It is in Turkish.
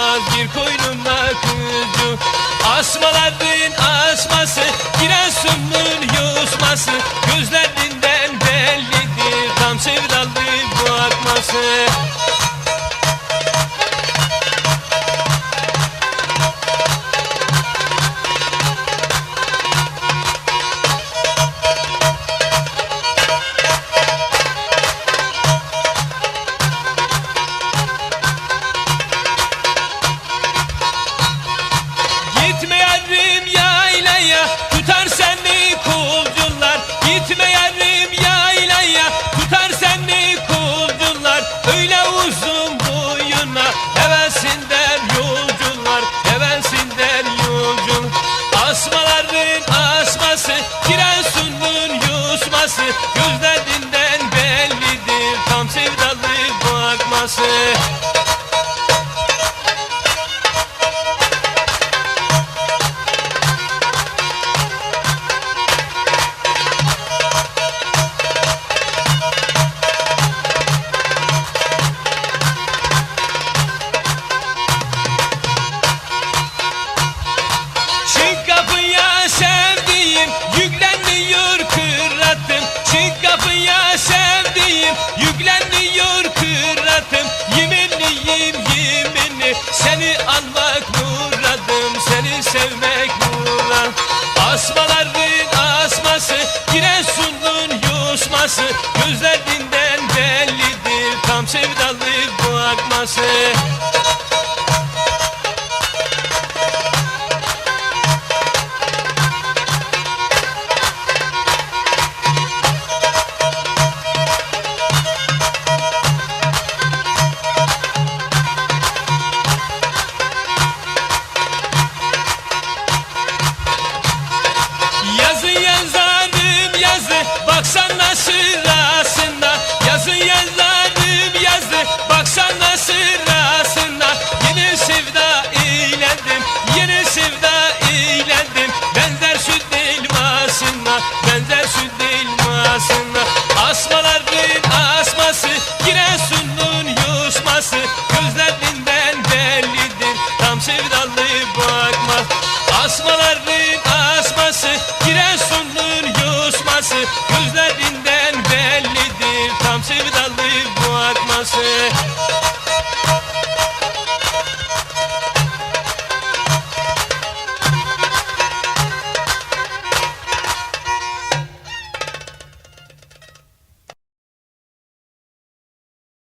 olmaz bir koynumda kuzu. Asmaların asması Giresun'un yusması. Gözlerinden bellidir Tam sevdalı bakması bakması sevmek murad Asmaların asması Giresun'un yusması. Gözlerinden bellidir tam sevdalı bu akması baksana sırasında Yazı yazarım yazı baksana sırasında Yeni sevda eğlendim. Yeni sevda eğlendim. Benzer süt elmasına benzer süt elmasına. Asmaların asması Giresun'un yusması. Gözlerinden bellidir tam sevdalı bakmaz. Asmaların asması Giresun'un yusması